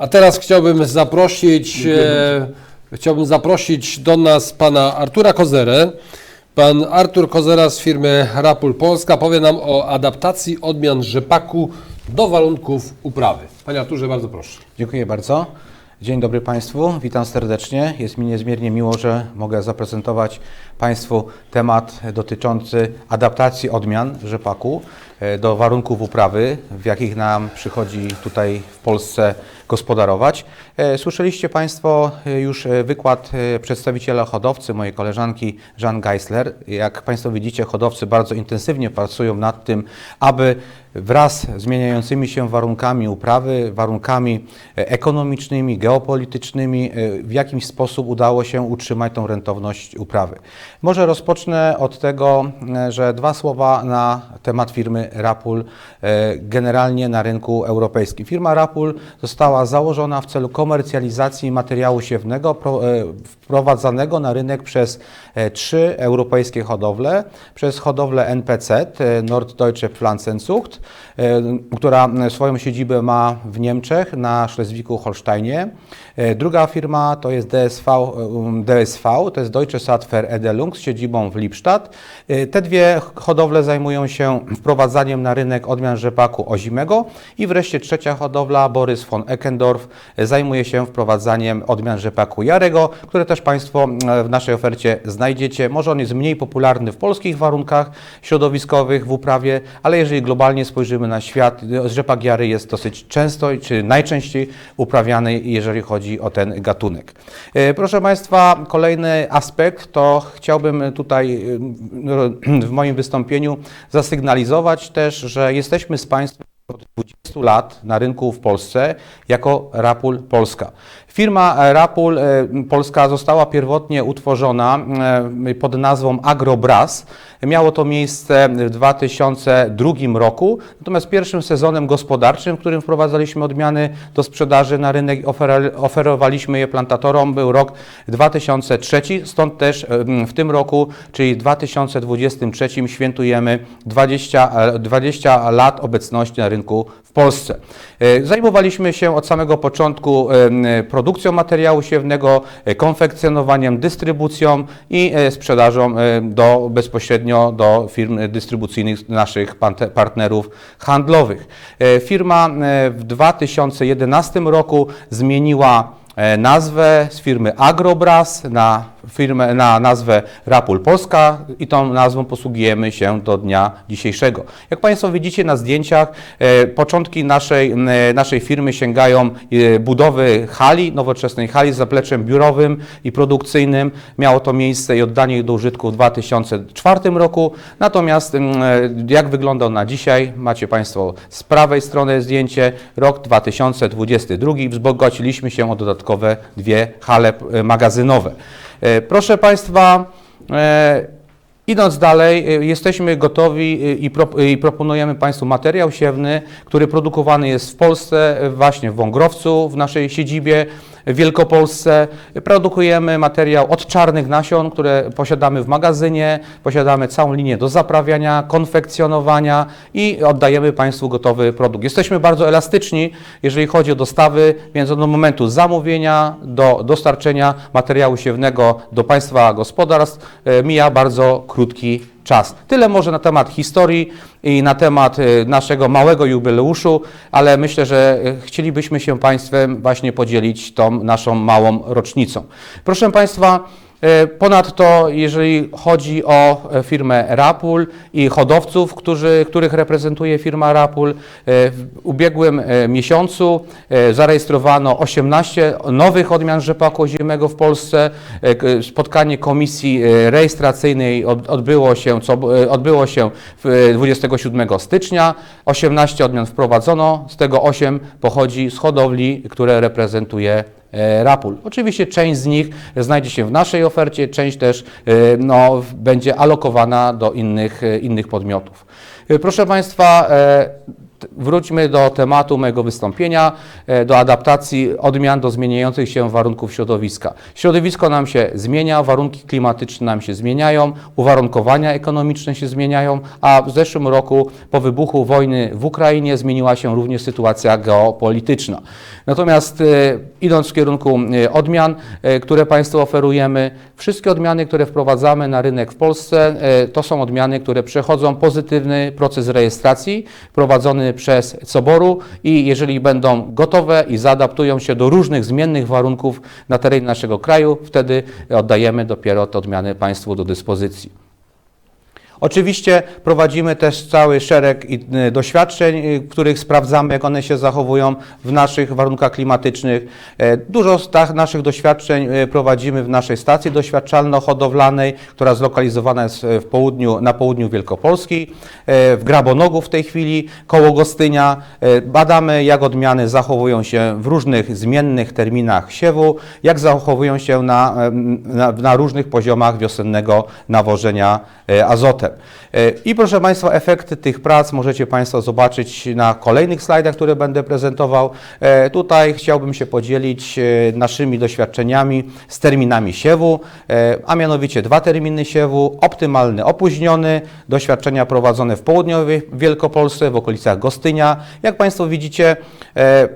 A teraz chciałbym zaprosić, e, chciałbym zaprosić do nas pana Artura Kozerę. Pan Artur Kozera z firmy Rapul Polska powie nam o adaptacji odmian rzepaku do warunków uprawy. Panie Arturze, bardzo proszę. Dziękuję bardzo. Dzień dobry Państwu, witam serdecznie. Jest mi niezmiernie miło, że mogę zaprezentować Państwu temat dotyczący adaptacji odmian rzepaku e, do warunków uprawy, w jakich nam przychodzi tutaj w Polsce gospodarować. E, Słyszeliście Państwo e, już e, wykład przedstawiciela hodowcy, mojej koleżanki Jean Geisler. Jak Państwo widzicie, hodowcy bardzo intensywnie pracują nad tym, aby wraz z zmieniającymi się warunkami uprawy, warunkami ekonomicznymi, geopolitycznymi, w jakiś sposób udało się utrzymać tą rentowność uprawy. Może rozpocznę od tego, że dwa słowa na temat firmy Rapul generalnie na rynku europejskim. Firma Rapul została założona w celu komercjalizacji materiału siewnego e, wprowadzanego na rynek przez trzy europejskie hodowle, przez hodowlę NPZ, e, Norddeutsche Pflanzenzucht, e, która e, swoją siedzibę ma w Niemczech na Schleswigu-Holsteinie. E, Druga firma to jest DSV, e, DSV, to jest Deutsche Saatver Edelung z siedzibą w Lippstadt. E, Te dwie hodowle zajmują się wprowadzaniem na rynek odmian rzepaku ozimego i wreszcie trzecia hodowla, Borys von Eckendorf, e, zajmuje się wprowadzaniem odmian rzepaku jarego, które też Państwo e, w naszej ofercie znajdziecie. Może on jest mniej popularny w polskich warunkach środowiskowych, w uprawie, ale jeżeli globalnie spojrzymy na świat, rzepak jary jest dosyć często, czy najczęściej uprawiany, jeżeli chodzi o ten gatunek. E, Proszę Państwa, kolejny aspekt to chciałbym tutaj e, w moim wystąpieniu zasygnalizować też, że jesteśmy z Państwem od 20 lat na rynku w Polsce jako Rapul Polska. Firma e, Rapul e, Polska została pierwotnie utworzona e, pod nazwą Agrobras. Miało to miejsce w 2002 roku, natomiast pierwszym sezonem gospodarczym, w którym wprowadzaliśmy odmiany do sprzedaży na rynek oferowaliśmy je plantatorom, był rok 2003, stąd też w tym roku, czyli w 2023 świętujemy 20, e, 20 lat obecności na rynku w Polsce. Zajmowaliśmy się od samego początku em, produkcją materiału siewnego, e, konfekcjonowaniem, dystrybucją i e, sprzedażą e, do, bezpośrednio do firm dystrybucyjnych naszych partnerów handlowych. Firma w 2011 roku zmieniła nazwę z firmy Agrobras na, firmę, na nazwę Rapul Polska i tą nazwą posługujemy się do dnia dzisiejszego. Jak Państwo widzicie na zdjęciach, e, początki naszej, e, naszej firmy sięgają e, budowy hali, nowoczesnej hali z zapleczem biurowym i produkcyjnym. Miało to miejsce i oddanie do użytku w 2004 roku. Natomiast jak wygląda on na dzisiaj, macie Państwo z prawej strony zdjęcie, rok 2022. Wzbogaciliśmy się o dodatkowe dwie hale magazynowe. E, Proszę Państwa, e, idąc dalej, e, jesteśmy gotowi i, pro, i proponujemy Państwu materiał siewny, który produkowany jest w Polsce, właśnie w Wągrowcu, w naszej siedzibie w Wielkopolsce. Produkujemy materiał od czarnych nasion, które posiadamy w magazynie, posiadamy całą linię do zaprawiania, konfekcjonowania i oddajemy Państwu gotowy produkt. Jesteśmy bardzo elastyczni, jeżeli chodzi o dostawy, więc od momentu zamówienia do dostarczenia materiału siewnego do Państwa gospodarstw e, mija bardzo krótki czas. Tyle może na temat historii i na temat e, naszego małego jubileuszu, ale myślę, że e, chcielibyśmy się Państwem właśnie podzielić tą naszą małą rocznicą. Proszę Państwa, Ponadto, jeżeli chodzi o e, firmę Rapul i hodowców, którzy, których reprezentuje firma Rapul, e, w ubiegłym e, miesiącu e, zarejestrowano 18 nowych odmian rzepaku ozimego w Polsce. E, Spotkanie komisji e, rejestracyjnej od- odbyło się, co, e, odbyło się w, e, 27 stycznia. 18 odmian wprowadzono, z tego 8 pochodzi z hodowli, które reprezentuje e, Rapul. Oczywiście część z nich znajdzie się w naszej ofercie, część też e, no, będzie alokowana do innych, e, innych podmiotów. E, Proszę Państwa, e, Wróćmy do tematu mojego wystąpienia, e, do adaptacji odmian do zmieniających się warunków środowiska. Środowisko nam się zmienia, warunki klimatyczne nam się zmieniają, uwarunkowania ekonomiczne się zmieniają, a w zeszłym roku po wybuchu wojny w Ukrainie zmieniła się również sytuacja geopolityczna. Natomiast e, idąc w kierunku e, odmian, które Państwu oferujemy, wszystkie odmiany, które wprowadzamy na rynek w Polsce, to są odmiany, które przechodzą pozytywny proces rejestracji prowadzony przez Coboru i jeżeli będą gotowe i zaadaptują się do różnych zmiennych warunków na terenie naszego kraju, wtedy oddajemy dopiero te odmiany Państwu do dyspozycji. Oczywiście prowadzimy też cały szereg y, doświadczeń, y, w których sprawdzamy, jak one się zachowują w naszych warunkach klimatycznych. E, Dużo z naszych doświadczeń y, prowadzimy w naszej stacji doświadczalno-hodowlanej, która zlokalizowana jest e, w południu, na południu Wielkopolski, e, w Grabonogu w tej chwili, koło Gostynia. Badamy, jak odmiany zachowują się w różnych zmiennych terminach siewu, jak zachowują się na, na, na różnych poziomach wiosennego nawożenia azotem. E, I proszę Państwa, efekty tych prac możecie Państwo zobaczyć na kolejnych slajdach, które będę prezentował. E, Tutaj chciałbym się podzielić e, naszymi doświadczeniami z terminami siewu, a mianowicie dwa terminy siewu, optymalny, opóźniony, doświadczenia prowadzone w południowej Wielkopolsce, w okolicach Gostynia. Jak Państwo widzicie,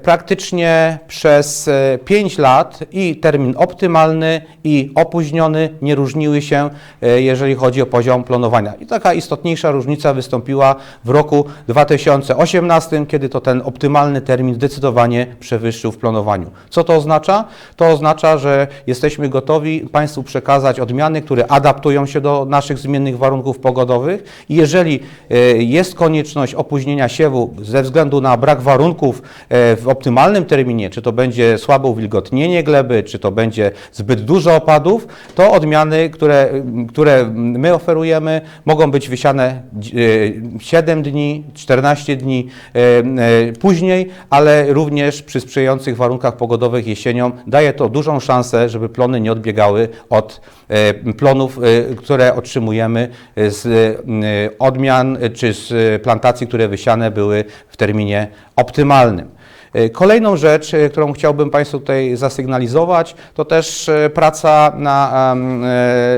praktycznie przez 5 lat i termin optymalny i opóźniony nie różniły się, jeżeli chodzi o poziom planowania. I taka istotniejsza różnica wystąpiła w roku 2018, kiedy to ten optymalny termin zdecydowanie przewyższył w planowaniu. Co to oznacza? To oznacza, że jesteśmy gotowi Państwu przekazać odmiany, które adaptują się do naszych zmiennych warunków pogodowych i jeżeli e, jest konieczność opóźnienia siewu ze względu na brak warunków e, w optymalnym terminie, czy to będzie słabe uwilgotnienie gleby, czy to będzie zbyt dużo opadów, to odmiany, które, które my oferujemy, mogą być wysiane e, 7 dni, 14 dni e, e, później, ale również przy sprzyjających warunkach pogodowych jesienią daje to dużą szansę, żeby plony nie odbiegały od e, plonów, e, które otrzymujemy z e, odmian e, czy z e, plantacji, które wysiane były w terminie optymalnym. E, Kolejną rzecz, e, którą chciałbym Państwu tutaj zasygnalizować, to też e, praca na,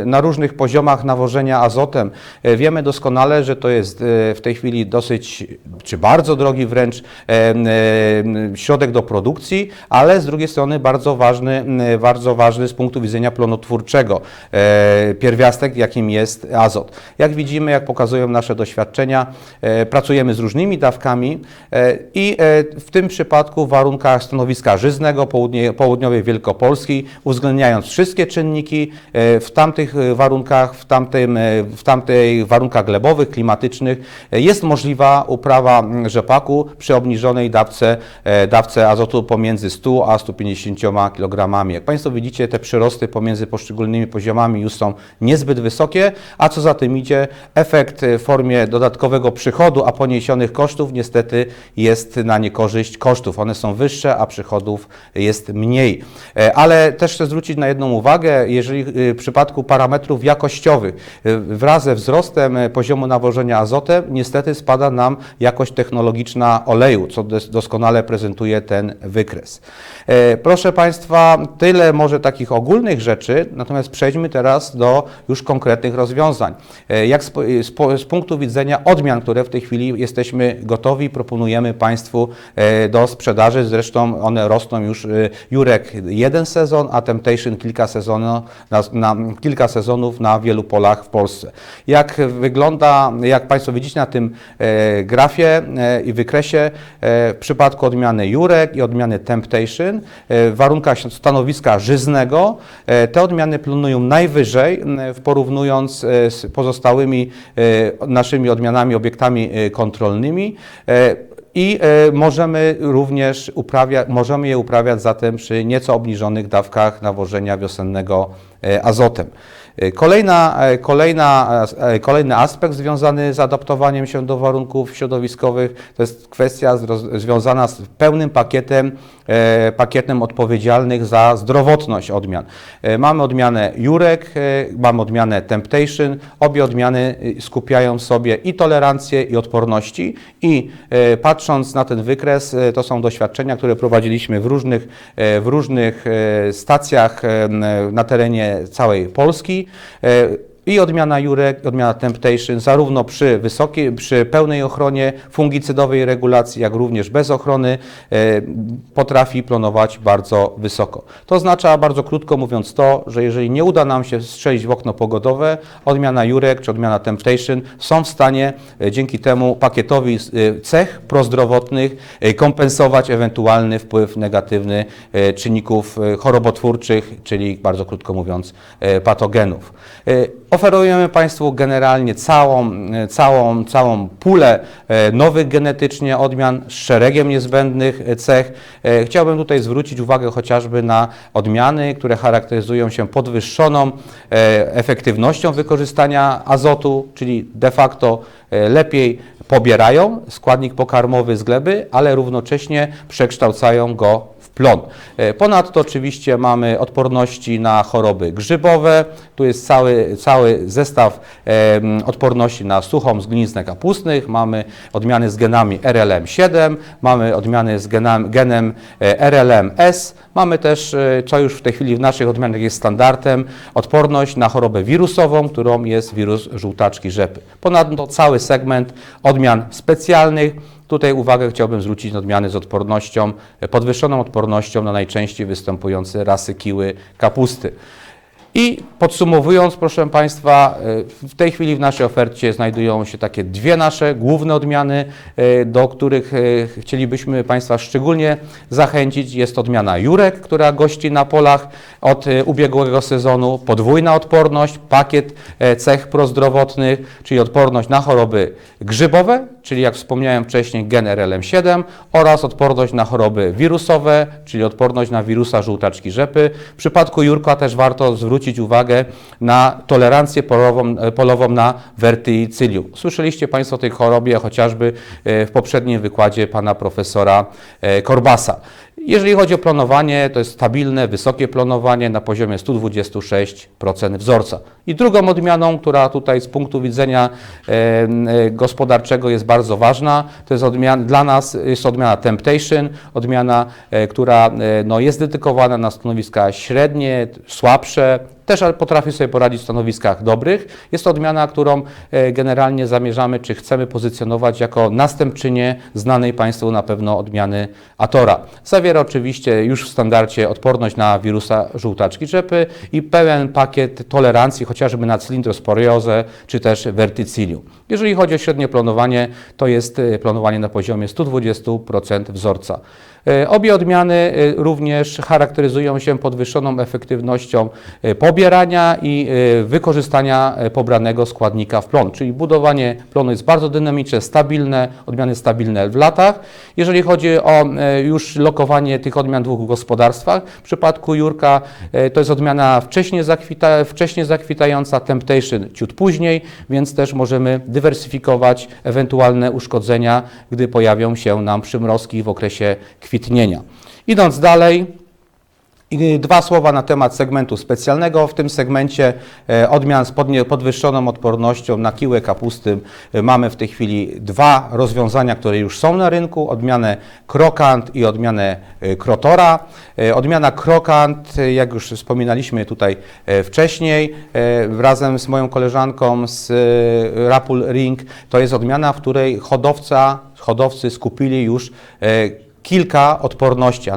na różnych poziomach nawożenia azotem. Wiemy doskonale, że to jest w tej chwili dosyć, czy bardzo drogi wręcz środek do produkcji, ale z drugiej strony bardzo ważny, bardzo ważny z punktu widzenia plonotwórczego pierwiastek, jakim jest azot. Jak widzimy, jak pokazują nasze doświadczenia, pracujemy z różnymi dawkami i w tym przypadku w warunkach stanowiska żyznego południowej Wielkopolski, uwzględniając wszystkie czynniki, e, w tamtych e, warunkach, w, tamtym, e, w tamtych warunkach glebowych, klimatycznych jest możliwa uprawa mm, rzepaku przy obniżonej dawce, dawce azotu pomiędzy 100 a 150 kg. Jak Państwo widzicie, te przyrosty pomiędzy poszczególnymi poziomami już są niezbyt wysokie, a co za tym idzie, efekt w formie dodatkowego przychodu, a poniesionych kosztów niestety jest na niekorzyść kosztów. One są wyższe, a przychodów jest mniej. E, Ale też chcę zwrócić na jedną uwagę, jeżeli y, w przypadku parametrów jakościowych y, wraz ze wzrostem e, poziomu nawożenia azotem niestety spada nam jakość technologiczna oleju, co dos- doskonale prezentuje ten wykres. E, Proszę Państwa, tyle może takich ogólnych rzeczy, natomiast przejdźmy teraz do już konkretnych rozwiązań. E, Jak z, z, z punktu widzenia odmian, które w tej chwili jesteśmy gotowi, proponujemy Państwu e, do sprzedaży, zresztą one rosną już e, Jurek jeden sezon, a Temptation kilka, sezono, na, na, kilka sezonów na wielu polach w Polsce. Jak wygląda, jak Państwo widzicie na tym e, grafie e, i wykresie, e, w przypadku odmiany Jurek i odmiany Temptation, w warunkach stanowiska żyznego, te odmiany planują najwyżej, w porównując z pozostałymi naszymi odmianami, obiektami kontrolnymi. I e, możemy również uprawiać, możemy je uprawiać zatem przy nieco obniżonych dawkach nawożenia wiosennego e, azotem. E, Kolejna, kolejna, kolejny aspekt związany z adaptowaniem się do warunków środowiskowych to jest kwestia związana z pełnym pakietem, pakietem odpowiedzialnych za zdrowotność odmian. E, Mamy odmianę Jurek, e, mamy odmianę Temptation. Obie odmiany e, skupiają w sobie i tolerancję, i odporności i e, patrząc na ten wykres, e, to są doświadczenia, które prowadziliśmy w różnych, e, w różnych e, stacjach e, na terenie całej Polski. I odmiana Jurek, odmiana Temptation, zarówno przy wysokiej, przy pełnej ochronie fungicydowej regulacji, jak również bez ochrony, e, potrafi plonować bardzo wysoko. To oznacza, bardzo krótko mówiąc, to, że jeżeli nie uda nam się strzelić w okno pogodowe, odmiana Jurek czy odmiana Temptation są w stanie e, dzięki temu pakietowi e, cech prozdrowotnych kompensować ewentualny wpływ negatywny czynników chorobotwórczych, czyli bardzo krótko mówiąc patogenów. Oferujemy Państwu generalnie całą, e, całą, całą pulę e, nowych genetycznie odmian z szeregiem niezbędnych cech. E, Chciałbym tutaj zwrócić uwagę chociażby na odmiany, które charakteryzują się podwyższoną efektywnością wykorzystania azotu, czyli de facto lepiej pobierają składnik pokarmowy z gleby, ale równocześnie przekształcają go plon. E, Ponadto oczywiście mamy odporności na choroby grzybowe. Tu jest cały, cały zestaw odporności na suchą zgniznę kapustnych. Mamy odmiany z genami RLM7, mamy odmiany z genem, genem e, RLM-S. Mamy też, e, co już w tej chwili w naszych odmianach jest standardem, odporność na chorobę wirusową, którą jest wirus żółtaczki rzepy. Ponadto cały segment odmian specjalnych. Tutaj uwagę chciałbym zwrócić na odmiany z odpornością, e, podwyższoną odpornością na najczęściej występujące rasy kiły kapusty. I podsumowując, proszę Państwa, e, w tej chwili w naszej ofercie znajdują się takie dwie nasze główne odmiany, e, do których e, chcielibyśmy Państwa szczególnie zachęcić. Jest odmiana Jurek, która gości na polach od ubiegłego sezonu, podwójna odporność, pakiet e, cech prozdrowotnych, czyli odporność na choroby grzybowe, czyli jak wspomniałem wcześniej gen RLM7 oraz odporność na choroby wirusowe, czyli odporność na wirusa żółtaczki rzepy. W przypadku Jurka też warto zwrócić uwagę na tolerancję polową, e, polową na wertycylium. Słyszeliście Państwo o tej chorobie chociażby e, w poprzednim wykładzie pana profesora e, Korbasa. Jeżeli chodzi o plonowanie, to jest stabilne, wysokie plonowanie na poziomie 126% wzorca. I drugą odmianą, która tutaj z punktu widzenia gospodarczego jest bardzo ważna, to jest odmiana, dla nas jest odmiana Temptation, odmiana, która no, jest dedykowana na stanowiska średnie, słabsze, też potrafi sobie poradzić w stanowiskach dobrych. Jest to odmiana, którą e, generalnie zamierzamy, czy chcemy pozycjonować jako następczynię znanej Państwu na pewno odmiany Atora. Zawiera oczywiście już w standardzie odporność na wirusa żółtaczki rzepy i pełen pakiet tolerancji chociażby na cylindrosporiozę czy też wertycilium. Jeżeli chodzi o średnie plonowanie, to jest e, plonowanie na poziomie 120% wzorca. E, Obie odmiany e, również charakteryzują się podwyższoną efektywnością e, pobierania i wykorzystania pobranego składnika w plon, czyli budowanie plonu jest bardzo dynamiczne, stabilne, odmiany stabilne w latach. Jeżeli chodzi o już lokowanie tych odmian w dwóch gospodarstwach, w przypadku Jurka to jest odmiana wcześniej, zakwita, wcześniej zakwitająca, Temptation ciut później, więc też możemy dywersyfikować ewentualne uszkodzenia, gdy pojawią się nam przymrozki w okresie kwitnienia. Idąc dalej, dwa słowa na temat segmentu specjalnego. W tym segmencie e, odmian z podwyższoną odpornością na kiłę kapusty e, mamy w tej chwili dwa rozwiązania, które już są na rynku. Odmianę Krokant i odmianę e, Krotora. Odmiana Krokant, jak już wspominaliśmy tutaj wcześniej, razem z moją koleżanką z Rapul Ring, to jest odmiana, w której hodowca, hodowcy skupili już kilka odporności,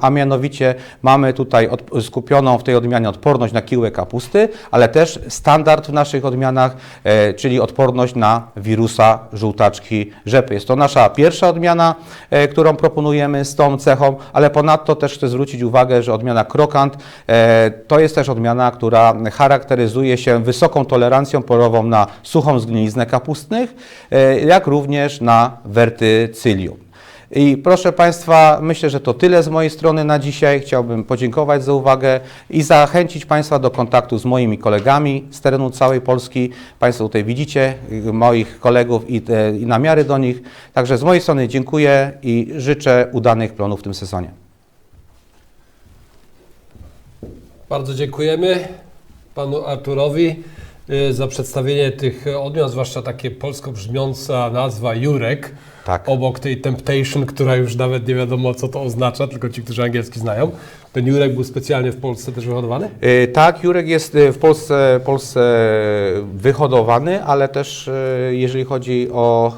a, mianowicie mamy tutaj skupioną w tej odmianie odporność na kiłę kapusty, ale też standard w naszych odmianach, e, czyli odporność na wirusa żółtaczki rzepy. Jest to nasza pierwsza odmiana, e, którą proponujemy z tą cechą, ale ponadto też chcę zwrócić uwagę, że odmiana Krokant e, to jest też odmiana, która charakteryzuje się wysoką tolerancją polową na suchą zgniliznę kapustnych, jak również na wertycylium. I proszę Państwa, myślę, że to tyle z mojej strony na dzisiaj. Chciałbym podziękować za uwagę i zachęcić Państwa do kontaktu z moimi kolegami z terenu całej Polski. Państwo tutaj widzicie y, moich kolegów i, te, i namiary do nich. Także z mojej strony dziękuję i życzę udanych plonów w tym sezonie. Bardzo dziękujemy panu Arturowi y, za przedstawienie tych odmian, zwłaszcza takie polsko brzmiąca nazwa Jurek. Tak. obok tej Temptation, która już nawet nie wiadomo co to oznacza, tylko ci, którzy angielski znają. Ten Jurek był specjalnie w Polsce też wyhodowany? E, Tak, Jurek jest e, w Polsce, Polsce wyhodowany, ale też e, jeżeli chodzi o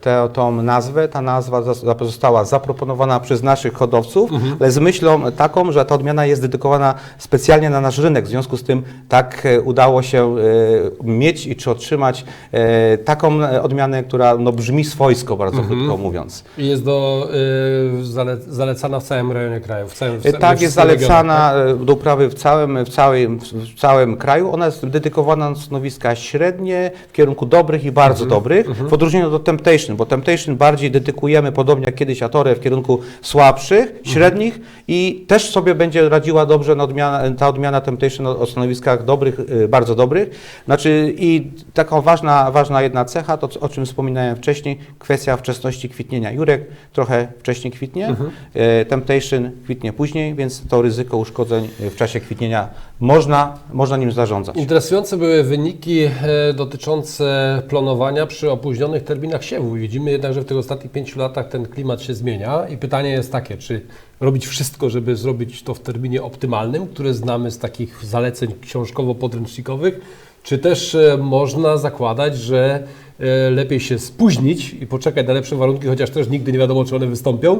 tę tą nazwę, ta nazwa została zaproponowana przez naszych hodowców, ale z myślą taką, że ta odmiana jest dedykowana specjalnie na nasz rynek. W związku z tym tak udało się mieć i czy otrzymać taką odmianę, która no, brzmi swojsko, bardzo krótko mówiąc. I jest do, y, zale, zalecana w całym rejonie kraju. W całym, w E, całym- Tak, jest zalecana regionach, e, do uprawy w całym, w, całym, w całym kraju. Ona jest dedykowana na stanowiska średnie, w kierunku dobrych i bardzo Mhm, dobrych, w odróżnieniu do Temptation, bo Temptation bardziej dedykujemy, podobnie jak kiedyś Atorę, w kierunku słabszych, Mhm. średnich i też sobie będzie radziła dobrze na odmiana, ta odmiana Temptation o, o stanowiskach dobrych, e, bardzo dobrych. Znaczy i taka ważna, ważna jedna cecha, to o czym wspominałem wcześniej, kwestia wczesności kwitnienia. Jurek trochę wcześniej kwitnie, Mhm. e, Temptation kwitnie później, więc to ryzyko uszkodzeń e, w czasie kwitnienia można, można nim zarządzać. Interesujące były wyniki e, dotyczące planowania przy opóźnionych terminach siewu. Widzimy jednak, że w tych ostatnich pięciu latach ten klimat się zmienia i pytanie jest takie, czy robić wszystko, żeby zrobić to w terminie optymalnym, które znamy z takich zaleceń książkowo-podręcznikowych, czy też e, można zakładać, że e, lepiej się spóźnić i poczekać na lepsze warunki, chociaż też nigdy nie wiadomo, czy one wystąpią.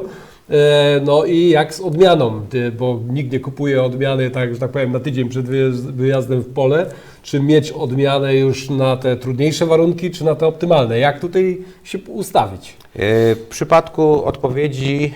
E, No i jak z odmianą, bo nikt nie kupuje odmiany, tak, że tak powiem, na tydzień przed wyjazd- wyjazdem w pole. Czy mieć odmianę już na te trudniejsze warunki, czy na te optymalne? Jak tutaj się ustawić? E, W przypadku odpowiedzi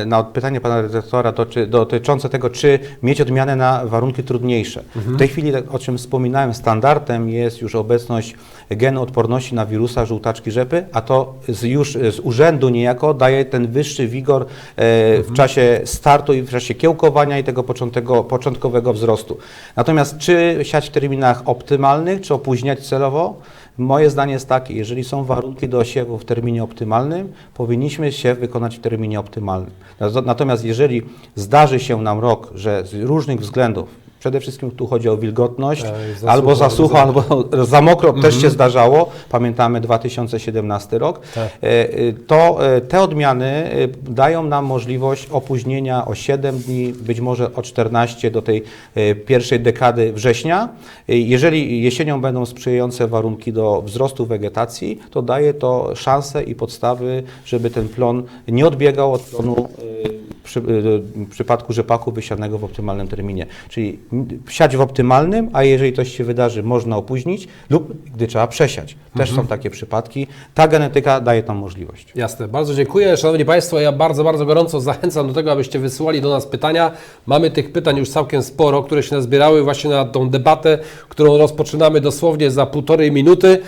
e, na pytanie pana redaktora doty- dotyczące tego, czy mieć odmianę na warunki trudniejsze. W tej chwili, tak, o czym wspominałem, standardem jest już obecność genu odporności na wirusa żółtaczki rzepy, a to z, już z urzędu niejako daje ten wyższy wigor e, w czasie startu i w czasie kiełkowania i tego początkowego wzrostu. Natomiast czy siać w terminach optymalnych, czy opóźniać celowo? Moje zdanie jest takie, jeżeli są warunki do osiewu w terminie optymalnym, powinniśmy się wykonać w terminie optymalnym. Natomiast jeżeli zdarzy się nam rok, że z różnych względów, przede wszystkim tu chodzi o wilgotność, E, albo za sucho, albo za mokro też się zdarzało, pamiętamy 2017 rok, Tak. E, e, to te odmiany dają nam możliwość opóźnienia o 7 dni, być może o 14 do tej pierwszej dekady września. Jeżeli jesienią będą sprzyjające warunki do wzrostu wegetacji, to daje to szanse i podstawy, żeby ten plon nie odbiegał od plonu przy, w przypadku rzepaku wysianego w optymalnym terminie. Czyli siać w optymalnym, a jeżeli coś się wydarzy, można opóźnić lub gdy trzeba przesiać. Też są takie przypadki. Ta genetyka daje tam możliwość. Jasne, bardzo dziękuję. Szanowni Państwo, ja bardzo, bardzo gorąco zachęcam do tego, abyście wysyłali do nas pytania. Mamy tych pytań już całkiem sporo, które się nazbierały właśnie na tą debatę, którą rozpoczynamy dosłownie za półtorej minuty.